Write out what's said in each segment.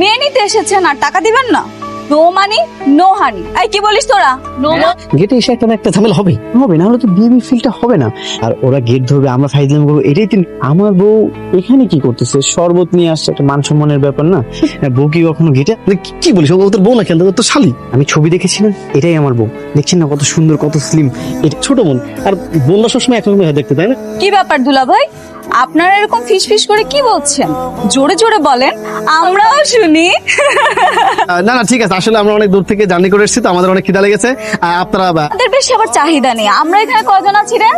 মেয়ে নিতে এসেছেন আর টাকা দিবেন না? নো মানি নো হানি এই কি বলিস তোরা? নো গেটে এসে একটা না একটা ঝামেলা হবে। হবে না হলে তো বিয়ে ফিলটা হবে না। আর ওরা গেট ধরবে আমরা ফাইজলাম করব এটাই তো আমার বউ এখানে কি করতেছে? শরবত নিয়ে আসছে একটা মান সম্মানের ব্যাপার না? আর বউ কি কখনো গেটে কি বলিস? ও তোর বউ না কেন তো শালি। আমি ছবি দেখেছিলাম এটাই আমার বউ। দেখছেন না কত সুন্দর কত স্লিম এটা ছোট বোন। আর বোনরা সবসময় একরকম দেখতে তাই না? কি ব্যাপার দুলা ভাই আপনারা এরকম ফিস ফিস করে কি বলছেন? জোরে জোরে বলেন আমরাও শুনি। না না ঠিক আছে আসলে আমরা অনেক দূর থেকে জার্নি করে এসেছি তো আমাদের অনেক খিদা লেগেছে। আপনারা আমাদের বেশি আবার চাহিদা নেই। আমরা এখানে কয়জন আছি রে?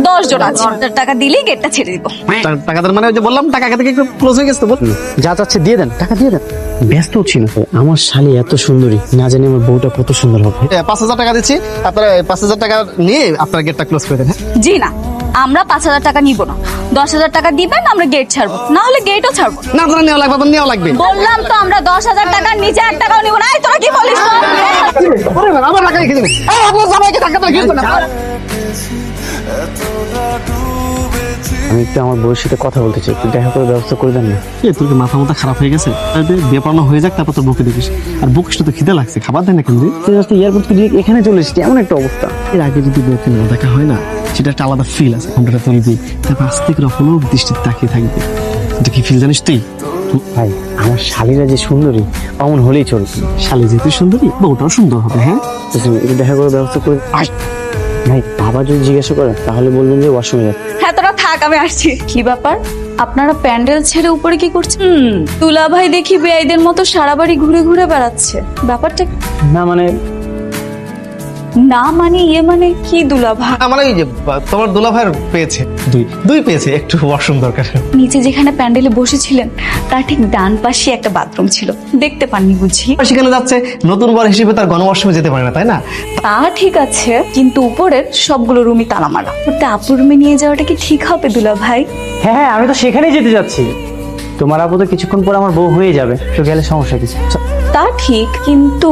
দশ জন। আছি টাকা দিলেই গেটটা ছেড়ে দিব। টা- টাকাদের মানে ওই যে বললাম টাকা থেকে একটু ক্লোজ হয়ে গেছে তো যা চাচ্ছে দিয়ে দেন টাকা দিয়ে দেন। ব্যস্ত ছিল আমার শালি এত সুন্দরী না জানি আমার বউটা কত সুন্দর হবে। পাঁচ হাজার টাকা দিচ্ছি আপনারা পাঁচ হাজার টাকা নিয়ে আপনারা গেটটা ক্লোজ করে দেন হ্যাঁ? জি না। আমরা পাঁচ হাজার টাকা নিব না। দশ হাজার টাকা দিবেন আমরা গেট ছাড়বো। না হলে গেটও ছাড়বো। না আপনারা নেওয়া লাগবে আপনার নেওয়া লাগবে। বললাম তো আমরা দশ হাজার টাকার নিচে এক টাকাও নিব না। এই তোরা কি বলিস আমার টাকা রেখে দিবেন আপনার জামাইকে টাকাটা রেখে দিবেন না। আমি একটু আমার বউয়ের সাথে কথা বলতে চাই একটু দেখা করে ব্যবস্থা করে দেন না? এ, তোর কি মাথা মাথা খারাপ হয়ে গেছে? বিয়ে পড়ানো হয়ে যাক তারপর তোর বুকে দেখিস। আর বুকটা তো খিদে লাগছে খাবার দেয় না কিন্তু এয়ারপোর্ট এখানে চলে এসেছি এমন একটা অবস্থা। এর আগে যদি বউকে না দেখা হয় না সেটা একটা আলাদা ফিল আছে ঘন্টাটা তুলবি তারপর আস্তে করে হলুদ দৃষ্টিতে তাকিয়ে থাকবি। এটা কি ফিল জানিস তুই? ভাই আমার শালিরা যে সুন্দরী অমন হলেই চলবে। শালি যেহেতু সুন্দরী বউটাও সুন্দর হবে হ্যাঁ? তুমি একটু দেখা করে ব্যবস্থা করে আয়। ভাই বাবা যদি জিজ্ঞাসা করেন তাহলে বলবেন যে ওয়াশরুমে হ্যাঁ তোরা থাক আমি আসছি। কি ব্যাপার? আপনারা প্যান্ডেল ছেড়ে উপরে কি করছেন? তুলা ভাই দেখি বেআইদের মতো সারা বাড়ি ঘুরে ঘুরে বেড়াচ্ছে। ব্যাপারটা না মানে না মানে ইয়ে মানে কি দুলা ভাই আমার এই যে তোমার দুলা ভাইয়ের পেয়েছে। দুই। দুই পেয়েছে একটু ওয়াশরুম দরকার। নিচে যেখানে প্যান্ডেলে বসেছিলেন তার ঠিক ডান পাশে একটা বাথরুম ছিল। দেখতে পাননি বুঝি? আর সেখানে যাচ্ছে নতুন বর হিসেবে তার গণওয়াশরুমে যেতে পারে না তাই না? তা ঠিক আছে কিন্তু উপরের সবগুলো রুমই তালা মারা ওটা আপুর রুমে নিয়ে যাওয়াটা কি ঠিক হবে দুলা ভাই হ্যাঁ হ্যাঁ আমি তো সেখানেই যেতে যাচ্ছি তোমার আপু তো কিছুক্ষণ পর আমার বউ হয়ে যাবে তো গেলে সমস্যা কিছু তা ঠিক কিন্তু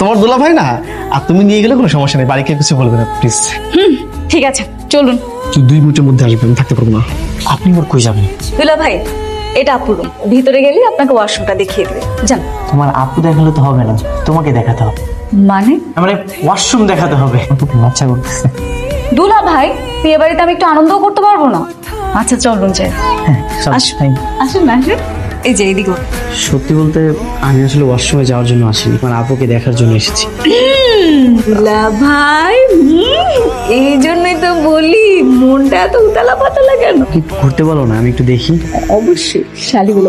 তোমার দুলা ভাই না? আর তুমি নিয়ে গেলে কোনো সমস্যা নেই বাড়িকে কিছু বলবে না প্লিজ হুম ঠিক আছে চলুন। দুই মিনিটের মধ্যে আসবে আমি থাকতে পারব না। আপনি মোর কই যাবেন? দুলা ভাই এটা আপুর রুম ভিতরে গেলে আপনাকে ওয়াশরুমটা দেখিয়ে দেবে। যান। তোমার আপু দেখালে তো হবে না তোমাকে দেখাতে হবে। মানে? মানে ওয়াশরুম দেখাতে হবে। বাচ্চা করতেছে? দুলা ভাই বিয়ে বাড়িতে আমি একটু আনন্দও করতে পারব না। আচ্ছা চলুন যাই। হ্যাঁ আসুন। আসুন না আসুন। এই যে সত্যি বলতে আমি আসলে ওয়াশরুমে যাওয়ার জন্য আসিনি। মানে আপুকে দেখার জন্য এসেছি। ভাই এই জন্যই তো বলি মনটা এত উতালা পাতালা কেন? কি ঘুরতে বলো না আমি একটু দেখি। অবশ্যই শালিগুলো।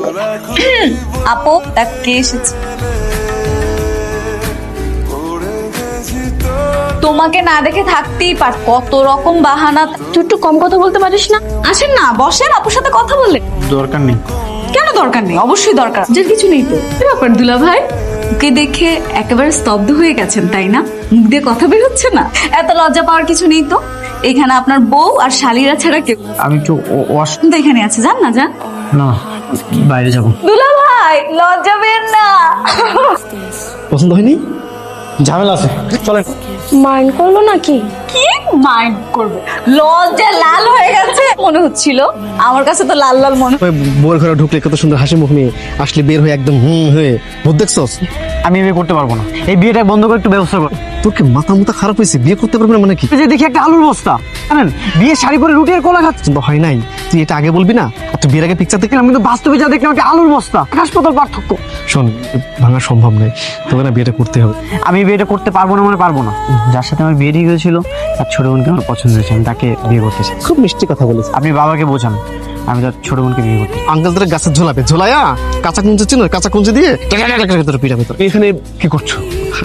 আপু কে এসেছে? তোমাকে না দেখে থাকতেই পার কত রকম বাহানা। তুই একটু কম কথা বলতে পারিস না? আসেন না বসেন আপুর সাথে কথা বললে দরকার নেই। কেন দরকার নেই? অবশ্যই দরকার। যে কিছু নেই তো। ব্যাপার দুলা ভাই। ওকে দেখে একেবারে স্তব্ধ হয়ে গেছেন তাই না? মুখ দিয়ে কথা বের হচ্ছে না? এত লজ্জা পাওয়ার কিছু নেই তো? এখানে আপনার বউ আর শালিরা ছাড়া কেউ আমি একটু ওয়াশ তো এখানে আছে যান না যান। না বাইরে যাব। দুলা ভাই লজ্জা পেন না। পছন্দ হয়নি? ঝামেলা আছে চলেন। মাইন্ড করল নাকি? কি মাইন্ড করবে। লজ্জা লাল হয়ে গেছে। মনে হচ্ছিল আমার কাছে তো লাল লাল মনে বউয়ের ঘরে ঢুকলে কত সুন্দর হাসি মুখ নিয়ে আসলে বের হয়ে একদম হুম হয়ে। ভূত দেখছস? আমি বিয়ে করতে পারব না। এই বিয়েটা বন্ধ করে একটু ব্যবস্থা কর। তোর কি মাথা মুথা খারাপ হয়েছে? বিয়ে করতে পারবে না মানে কি? যে দেখি একটা আলুর বস্তা। জানেন বিয়ে শাড়ি পরে রুটি আর কোলা খাচ্ছে। হয় নাই। তুই এটা আগে বলবি না? আর তুই বিয়ের আগে পিকচার দেখলাম কিন্তু বাস্তবে যা দেখলাম একটা আলুর বস্তা। হাসপাতাল পার্থক্য। শোন ভাঙা সম্ভব নয়। তোকে না বিয়েটা করতে হবে। আমি বিয়েটা করতে পারব না মানে পারব না। যার সাথে আমার বিয়ে ঠিক হয়েছিল তার ছোট বোনকে আমার পছন্দ হয়েছে আমি তাকে বিয়ে করতে চাই। খুব মিষ্টি কথা বলেছে আপনি বাবাকে বোঝান আমি তার ছোট বোনকে বিয়ে করতে। আঙ্কেল তোর গাছে ঝোলাবে। ঝোলায়া? কাঁচা কুঞ্চে চিনো? কাঁচা কুঞ্চে দিয়ে? তোর পিঠা ভিতর। এখানে কি করছ?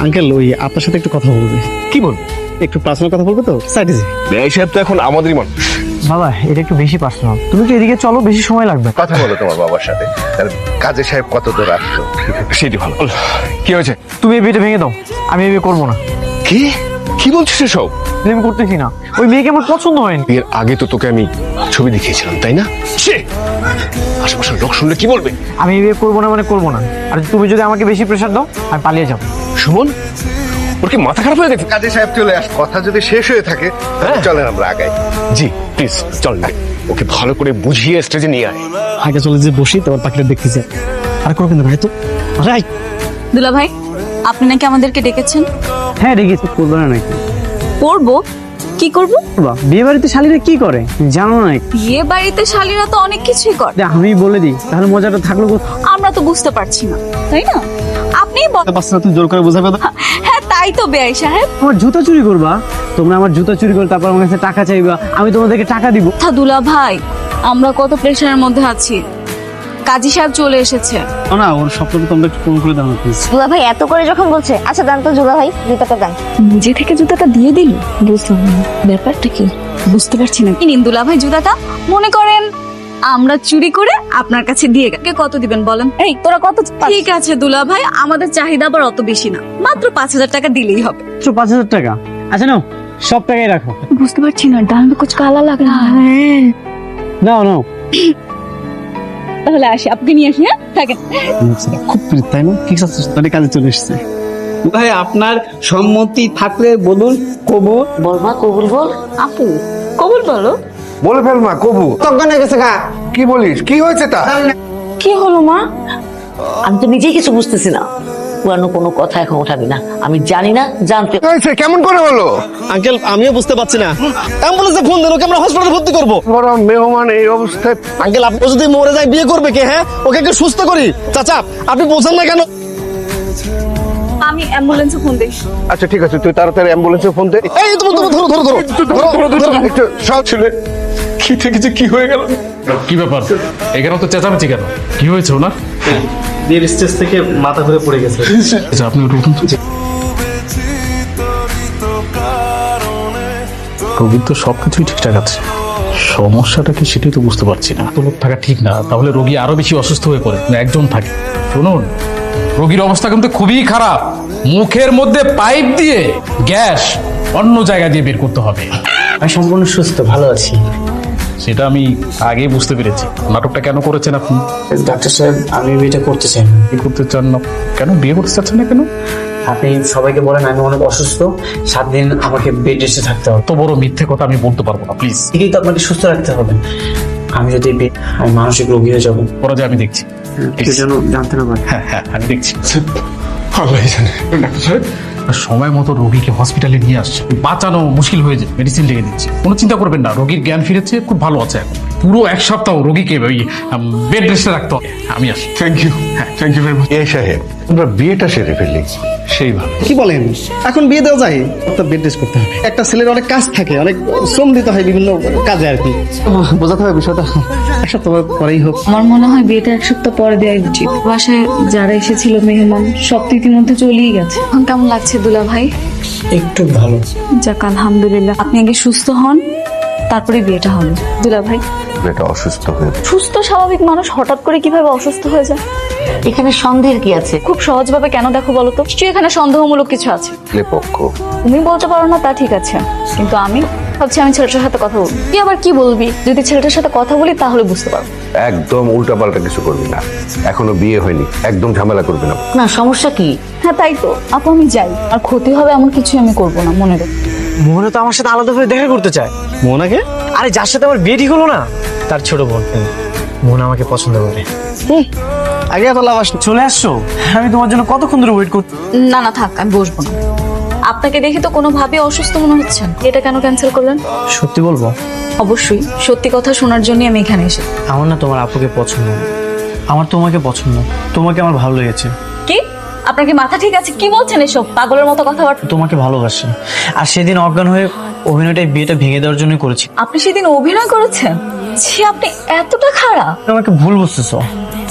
আঙ্কেল ওই আপনার সাথে একটু কথা বলবে। কি বলব একটু পার্সোনাল কথা বলবে তো? সাইডে যে। বেআই সাহেব তো এখন আমাদেরই মানুষ। বাবা এটা একটু বেশি পার্সোনাল তুমি তো এদিকে চলো বেশি সময় লাগবে। কথা বলো তোমার বাবার সাথে। তার কাজে সাহেব কত দূর আসলো। সেটি ভালো। কি হয়েছে? তুমি এই বিয়েটা ভেঙে দাও। আমি এই বিয়ে করব না। কি? কি বলছিস এসব? আমি করতেছি না। ওই মেয়েকে আমার পছন্দ হয়নি। বিয়ের আগে তো তোকে আমি ছবি দেখিয়েছিলাম তাই না? ছি! আশেপাশের লোক শুনলে কি বলবে? আমি এই বিয়ে করব না মানে করব না। আর তুমি যদি আমাকে বেশি প্রেশার দাও আমি পালিয়ে যাব। সুমন ওর কি মাথা খারাপ হয়ে গেছে? কাজে সাহেব চলে আস কথা যদি শেষ হয়ে থাকে চলেন আমরা আগাই। জি প্লিজ চল না। ওকে ভালো করে বুঝিয়ে স্টেজে নিয়ে আয়। আগে চলে যে বসি তারপর পাখিটা দেখতে যাই। আর করবেন ভাই তো। রাইট দুলা ভাই আপনি নাকি আমাদেরকে ডেকেছেন? হ্যাঁ রেখেছি করব না নাকি? করব? কি করব? বাহ, বিয়ে বাড়িতে শালিরা কি করে? জানো না বিয়ে বাড়িতে শালীরা তো অনেক কিছুই করে। যে আমি বলে দিই তাহলে মজাটা থাকল কোথায়? আমরা তো বুঝতে পারছি না তাই না? আপনিই বল বাচ্চারা তুই জোর করে বোঝাবে না হ্যাঁ তাই তো বেআই সাহেব আমার জুতা চুরি করবা? তোমরা আমার জুতা চুরি করে তারপর আমার কাছে টাকা চাইবা আমি তোমাদেরকে টাকা দিব। কথা দুলা ভাই আমরা কত প্রেশারের মধ্যে আছি। কাজী সাহেব চলে এসেছে। না ওর স্বপ্নটা তোমরা একটু ফোন করে দাও না প্লিজ দুলা ভাই এত করে যখন বলছে আচ্ছা দান তো দুলা ভাই জুতাটা দান নিজে থেকে জুতাটা দিয়ে দিল? বুঝলাম না। ব্যাপারটা কি? বুঝতে পারছি না। কি নিন দুলা ভাই জুতাটা মনে করেন আমরা চুরি করে আপনার কাছে দিয়ে গেছে কত দিবেন বলেন? এই তোরা কত ঠিক আছে দুলা ভাই আমাদের চাহিদা আবার অত বেশি না। মাত্র পাঁচ হাজার টাকা দিলেই হবে। মাত্র পাঁচ হাজার টাকা? আচ্ছা নাও সব টাকাই রাখো। বুঝতে পারছি না ডাল মে কুছ কালা লাগ রা নাও নাও। তাহলে আসি আপনি নিয়ে আসি হ্যাঁ? থাকেন। খুব প্রীত তাই না? ঠিক আছে তাহলে কাজে চলে এসেছে। ভাই আপনার সম্মতি থাকলে বলুন। কবু বলমা কবুল বল। আপু কবুল বলো। বলে ফেল মা কবু তখন গেছে গা। কি বলিস? কি হয়েছে তা? কি হলো মা? আমি তো নিজেই কিছু বুঝতেছি না। পুরানো কোনো কথা এখন উঠাবি না আমি জানি না জানতে কেমন করে হলো আঙ্কেল আমিও বুঝতে পারছি না অ্যাম্বুলেন্সে ফোন দেন ওকে আমরা হসপিটালে ভর্তি করব বড় মেহমান এই অবস্থায় আঙ্কেল আপনি যদি মরে যায় বিয়ে করবে কে হ্যাঁ ওকে একটু সুস্থ করি চাচা আপনি বোঝেন না কেন আমি অ্যাম্বুলেন্সে ফোন দিই আচ্ছা ঠিক আছে তুই তাড়াতাড়ি অ্যাম্বুলেন্সে ফোন দে এই তুমি তুমি ধরো ধরো ধরো ধরো ধরো সব ছেলে কি থেকে যে কি হয়ে গেল কি ব্যাপার? এখানে তো চেঁচামেচি কেন? কি হয়েছে ওনার? বিয়ের স্টেজ থেকে মাথা ঘুরে পড়ে গেছে। আচ্ছা আপনি উঠুন রোগীর তো সবকিছুই ঠিকঠাক আছে। সমস্যাটা কি সেটাই তো বুঝতে পারছি না। তো লোক থাকা ঠিক না তাহলে রোগী আরও বেশি অসুস্থ হয়ে পড়ে। না একজন থাকে। শুনুন রোগীর অবস্থা কিন্তু খুবই খারাপ। মুখের মধ্যে পাইপ দিয়ে গ্যাস অন্য জায়গা দিয়ে বের করতে হবে। আমি সম্পূর্ণ সুস্থ ভালো আছি। সেটা আমি আগেই বুঝতে পেরেছি। নাটকটা কেন করেছেন আপনি? ডাক্তার সাহেব আমি বিয়েটা করতে চাই না। করতে চান না? কেন বিয়ে করতে চাচ্ছেন না কেন? আপনি সবাইকে বলেন আমি অনেক অসুস্থ। সাত দিন আমাকে বেড রেস্টে থাকতে হবে। এত বড় মিথ্যে কথা আমি বলতে পারব না প্লিজ ঠিকই তো আপনাকে সুস্থ রাখতে হবে। আমি যদি বে- আমি মানসিক রোগী হয়ে যাব। পরে যে আমি দেখছি। কেউ যেন জানতে না পারে। হ্যাঁ হ্যাঁ আমি দেখছি। আল্লাহ জানে। ডাক্তার সাহেব সময় মতো রোগীকে হসপিটালে নিয়ে আসছে। বাঁচানো মুশকিল হয়ে যায় মেডিসিন লেগে দিচ্ছে। কোনো চিন্তা করবেন না রোগীর জ্ঞান ফিরেছে খুব ভালো আছে এখন। পুরো এক সপ্তাহ রোগীকে ওই বেড রেস্টে রাখতে হবে। আমি আসি। থ্যাংক ইউ হ্যাঁ। থ্যাংক ইউ ভেরি মাচ এ সাহেব আমরা বিয়েটা সেরে ফেললি সেইভাবে। কি বলেন? এখন বিয়ে দেওয়া যায় তো বেড রেস্ট করতে হবে। একটা ছেলের অনেক কাজ থাকে অনেক শ্রম দিতে হয় বিভিন্ন কাজে আর কি। বোঝাতে হবে বিষয়টা। এক সপ্তাহ পরেই হোক। আমার মনে হয় বিয়েটা এক সপ্তাহ পরে দেওয়া উচিত। বাসায় যারা এসেছিল মেহমান সব তো ইতিমধ্যে চলেই গেছে। এখন কেমন লাগছে দুলা ভাই? একটু ভালো। যাক আলহামদুলিল্লাহ। আপনি আগে সুস্থ হন তারপরে বিয়েটা হবে। দুলা ভাই? এটা অসুস্থ হয়ে সুস্থ স্বাভাবিক মানুষ হঠাৎ করে কীভাবে অসুস্থ হয়ে যায়? এখানে সন্দেহের কি আছে? খুব সহজভাবে কেন দেখো বলো তো? নিশ্চয়ই এখানে সন্দেহমূলক কিছু আছে। পক্ষ তুমি বলতে পারো না তা ঠিক আছে। কিন্তু আমি ভাবছি আমি ছেলেটার সাথে কথা বলব। তুই আবার কি বলবি? যদি ছেলেটার সাথে কথা বলি তাহলে বুঝতে পারব। একদম উল্টা পাল্টা কিছু করবি না। এখনও বিয়ে হয়নি। একদম ঝামেলা করবি না। না সমস্যা কি? হ্যাঁ তাই তো। আপু আমি যাই। আর ক্ষতি হবে এমন কিছু আমি করব না মনে রেখো। মোহনা তো আমার সাথে আলাদাভাবে দেখা করতে চায়। মোহনাকে? আরে যার সাথে আমার বিয়ে ঠিক হলো না তার ছোট বোন। মোহনা আমাকে পছন্দ করে। আগে এত লাভ চলে আসছো? আমি তোমার জন্য কতক্ষণ ধরে ওয়েট করতে না না থাক আমি বসবো না। আপনাকে দেখে তো কোনোভাবে অসুস্থ মনে হচ্ছে না। এটা কেন ক্যান্সেল করলেন? সত্যি বলব? অবশ্যই সত্যি কথা শোনার জন্যই আমি এখানে এসে আমার না তোমার আপুকে পছন্দ আমার তোমাকে পছন্দ তোমাকে আমার ভালো লেগেছে। কি? আপনার কি মাথা ঠিক আছে? কি বলছেন এসব? পাগলের মতো কথাবার্তা? তোমাকে ভালোবাসি। আর সেদিন অজ্ঞান হয়ে অভিনয়টাই বিয়েটা ভেঙে দেওয়ার জন্য করেছি। আপনি সেদিন অভিনয় করেছেন? ছি আপনি এতটা খারাপ। তুমি আমাকে ভুল বুঝতেছো।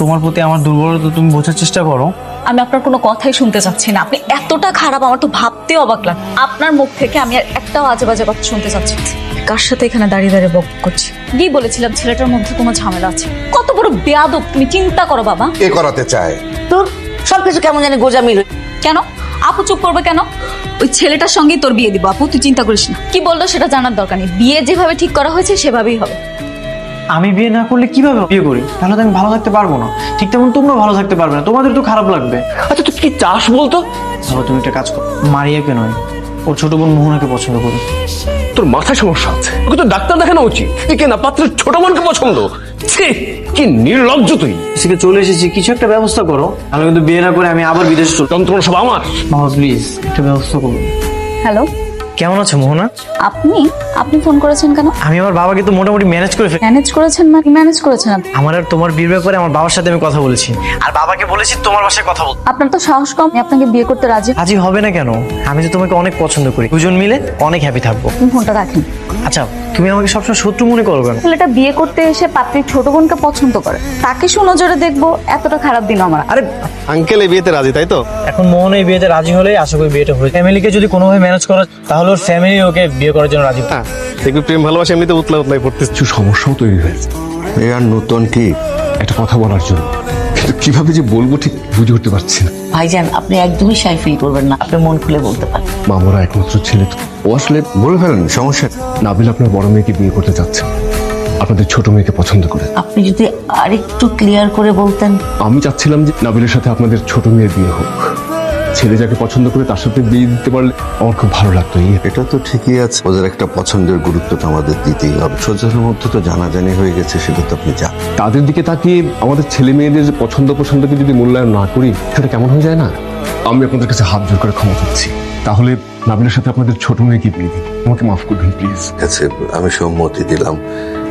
তোমার প্রতি আমার দুর্বলতা তুমি বোঝার চেষ্টা করো। আমি আপনার কোনো কথাই শুনতে চাচ্ছি না। আপনি এতটা খারাপ আমার তো ভাবতেও অবাক লাগে আপনার মুখ থেকে আমি আর একটাও আজে বাজে কথা শুনতে চাচ্ছি না। কার সাথে এখানে দাঁড়িয়ে দাঁড়িয়ে বক করছি? কি বলেছিলাম? ছেলেটার মধ্যে কোনো ঝামেলা আছে? কত বড় বেয়াদব তুমি চিন্তা করো বাবা। কে করাতে চায়। তোর সবকিছু কেমন জানি গোজামিল কেন? আপু চুপ করবে কেন? ওই ছেলেটার সঙ্গেই তোর বিয়ে দিব। আপু তুই চিন্তা করিস না। কি বলল সেটা জানার দরকার নেই। বিয়ে যেভাবে ঠিক করা হয়েছে সেভাবেই হবে। আমি বিয়ে না করলে কীভাবে বিয়ে করি? তাহলে তো আমি ভালো থাকতে পারব না। ঠিক তেমন তোমরা ভালো থাকতে পারবে না। তোমাদের তো খারাপ লাগবে। আচ্ছা তুই কি চাস বলতো? ধরো তুমি একটা কাজ করো। মারিয়াকে নয় ওর ছোট বোন মোহনাকে পছন্দ করি। তোর মাথায় সমস্যা আছে? ওকে তো ডাক্তার দেখানো উচিত। একে না পাত্রের ছোট বোনকে পছন্দ? ছি কি নির্লজ্জ তুই। সেখানে চলে এসেছি কিছু একটা ব্যবস্থা করো। আমি কিন্তু বিয়ে না করে আমি আবার বিদেশে চল যন্ত্রণা সব আমার। প্লিজ একটা ব্যবস্থা করুন হ্যালো কেমন আছো মোহনা? আপনি? আপনি ফোন করেছেন কেন? আমি আমার বাবাকে তো মোটামুটি ম্যানেজ করে ফেলি ম্যানেজ করেছেন মানে ম্যানেজ করেছেন আপনি? আমার আর তোমার বিয়ের ব্যাপারে আমার বাবার সাথে আমি কথা বলেছি। আর বাবাকে বলেছি তোমার বাসায় কথা বলতে আপনার তো সাহস কম আমি আপনাকে বিয়ে করতে রাজি। রাজি হবে না কেন? আমি তো তোমাকে অনেক পছন্দ করি। দুজন মিলে অনেক হ্যাপি থাকব। আপনি ফোনটা রাখেন। আচ্ছা তুমি আমাকে সবসময় শত্রু মনে করো কেন? ছেলেটা বিয়ে করতে এসে পাত্রীর ছোট বোনকে পছন্দ করে। তাকে সুনজরে দেখব এতটা খারাপ দিন আমার। আরে আঙ্কেল এই বিয়েতে রাজি তাই তো? এখন মোহন এই বিয়েতে রাজি হলে আশা করি বিয়েটা হয়ে ফ্যামিলিকে যদি কোনোভাবে ম্যানেজ করা তাহলে ওর ফ্যামিলি ওকে বিয়ে করার জন্য রাজি। হ্যাঁ। দেখবি প্রেম ভালোবাসা এমনিতে উতলা উতলাই পড়তেছে। কিছু সমস্যাও তৈরি হয়েছে। এই আর নতুন কি? একটা কথা বলার জন্য। কিন্তু কীভাবে যে বলব ঠিক বুঝে উঠতে পারছি না। ভাইজান আপনি একদমই সাই ফিল করবেন না। আপনি মন খুলে বলতে পারেন। মামরা একমাত্র ছেলে তো। ও আসলে বলে ফেলেন সমস্যা। নাবিল আপনার বড় মেয়েকে বিয়ে করতে চাচ্ছে। আপনাদের ছোট মেয়েকে পছন্দ করে। আপনি যদি আরেকটু ক্লিয়ার করে বলতেন। আমি চাচ্ছিলাম যে নাবিলের সাথে আপনাদের ছোট মেয়ের বিয়ে হোক। ছেলে যাকে পছন্দ করে তার সাথে বিয়ে দিতে পারলে আমার খুব ভালো লাগতো। এই এটা তো ঠিকই আছে। ওদের একটা পছন্দের গুরুত্বটা আমাদের দিতেই হবে। সোজার মধ্যে তো জানাজানি হয়ে গেছে সেটা তো আপনি জানেন। তাদের দিকে তাকিয়ে আমাদের ছেলে মেয়েদের যে পছন্দ পছন্দকে যদি মূল্যায়ন না করি সেটা কেমন হয়ে যায় না? আমি আপনাদের কাছে হাত জোর করে ক্ষমা চাচ্ছি। তাহলে নাবিলের সাথে আপনাদের ছোট মেয়েকে বিয়ে দিন আমাকে মাফ করবেন প্লিজ আছে আমি সম্মতি দিলাম।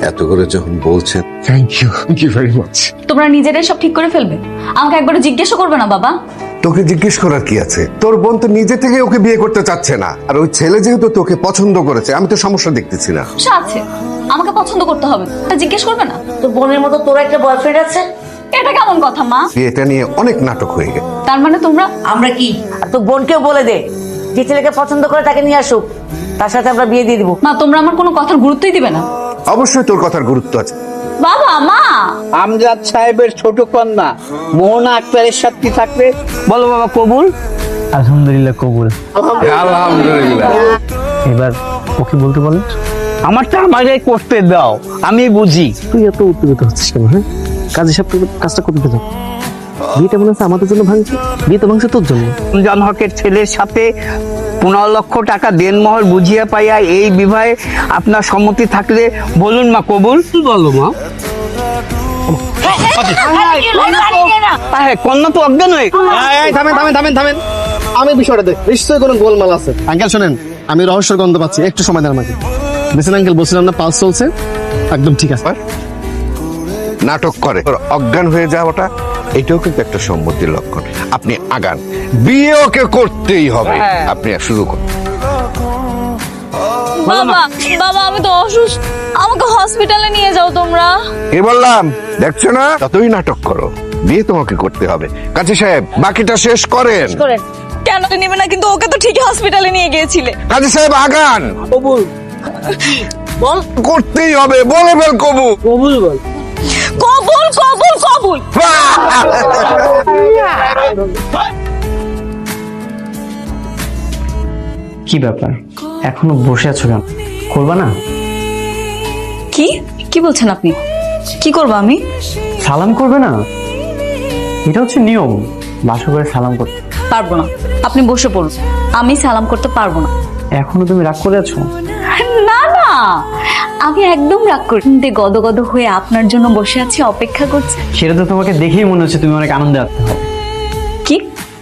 এত করে যখন বলছেন thank you thank you very much তোমরা নিজেরাই সব ঠিক করে ফেলবে। আমাকে একবার জিজ্ঞাসা করবে না বাবা। তোকে জিজ্ঞেস করার কি আছে? তোর বোন তো নিজে থেকে ওকে বিয়ে করতে চাচ্ছে না। আর ওই ছেলে যেহেতু তোকে পছন্দ করেছে আমি তো সমস্যা দেখতেছি না। আছে। আমাকে পছন্দ করতে হবে। তা জিজ্ঞেস করবে না? তো বোনের মতো তোর একটা বয়ফ্রেন্ড আছে? এটা কেমন কথা মা? বিয়েটা নিয়ে অনেক নাটক হয়ে গেছে। তার মানে তোমরা? আমরা কি? আর তো বোনকেও বলে দে। যে ছেলেকে পছন্দ করে তাকে নিয়ে আসুক। তার সাথে আমরা বিয়ে দিয়ে দিব। মা তোমরা আমার কোনো কথার গুরুত্বই দিবে না। অবশ্যই তোর কথার গুরুত্ব আছে। বাবা মা। আমজাদ সাহেবের ছোট কন্যা। মোহনা আক্তারের সাথে থাকবে? বলো বাবা কবুল? আলহামদুলিল্লাহ কবুল। আলহামদুলিল্লাহ। এবার ওকে বলতে বলেন আমারটা আমাকে করতে দাও আমি বুঝি। তুই এত উত্তেজিত হচ্ছিস কেন হ্যাঁ? কাজে সব কাজটা করতে দাও। বিয়েটা মনে হচ্ছে আমাদের জন্য ভাঙছে। বিয়ে তো ভাঙছে তোর জন্য। রমজান হকের ছেলের সাথে পনেরো লক্ষ টাকা দেনমহর বুঝিয়া পাইয়া এই বিবাহে আপনার সম্মতি থাকলে বলুন মা কবুল? বলো মা। হ্যাঁ কন্যা তো অজ্ঞান হয়ে এই, এই, থামেন থামেন থামেন থামেন। আমি বিষয়টা দেখ নিশ্চয়ই কোনো গোলমাল আছে। আঙ্কেল শোনেন আমি রহস্যের গন্ধ পাচ্ছি। একটু সময় দেন আমাকে। দেখছেন আঙ্কেল বলছিলাম না পালস চলছে? একদম ঠিক আছে। নাটক করে। অজ্ঞান হয়ে যাওয়াটা এটাও কিন্তু একটা সম্মতির লক্ষণ। আপনি আগান। বিয়ে ওকে করতেই হবে। আপনি শুরু করুন। বাবা বাবা আমি তো অসুস্থ। আমাকে হসপিটালে নিয়ে যাও তোমরা। কি বললাম? দেখছ না? ততই নাটক করো বিয়ে তোমাকে করতে হবে। কাজী সাহেব বাকিটা শেষ করেন। কেন নেবে না? কিন্তু ওকে তো ঠিকই হসপিটালে নিয়ে গিয়েছিলে। কাজী সাহেব আগান। কবুল। করতেই হবে। বলে ফেল কবুল বল। কবুল কবুল কবুল। কি ব্যাপার? এখনও বসে আছো কেন? করবা না? কি? কি বলছেন আপনি? কি করব আমি? সালাম করবে না? এটা হচ্ছে নিয়ম। বাসা করে সালাম করতে। পারব না। আপনি বসে পড়ুন। আমি সালাম করতে পারব না। এখনও তুমি রাগ করে আছো? না না। আমি একদম রাগ করি কিন্তু গদ গদ হয়ে আপনার জন্য বসে আছি অপেক্ষা করছি। সেটা তো তোমাকে দেখেই মনে হচ্ছে তুমি অনেক আনন্দে আসতে হবে কি?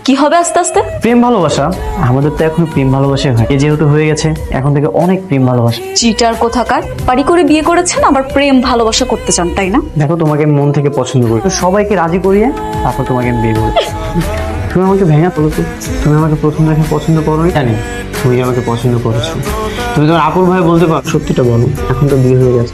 কি হবে আস্তে আস্তে? প্রেম ভালোবাসা? আমাদের তো এখন প্রেম ভালোবাসা হয়। যেহেতু হয়ে গেছে এখন থেকে অনেক প্রেম ভালোবাসা। চিটার কোথাকার? বাড়ি করে বিয়ে করেছেন আবার প্রেম ভালোবাসা করতে চান তাই না? দেখো তোমাকে মন থেকে পছন্দ করি। তো সবাইকে রাজি করিয়ে তারপর তোমাকে আমি বিয়ে করি তুমি আমাকে ভেঙে তো তুমি আমাকে প্রথম দেখে পছন্দ করো জানি। তুমি আমাকে পছন্দ করেছ। তুমি তোমার আপুর ভাই বলতে পারো। সত্যিটা বলো এখন তো বিয়ে হয়ে গেছে।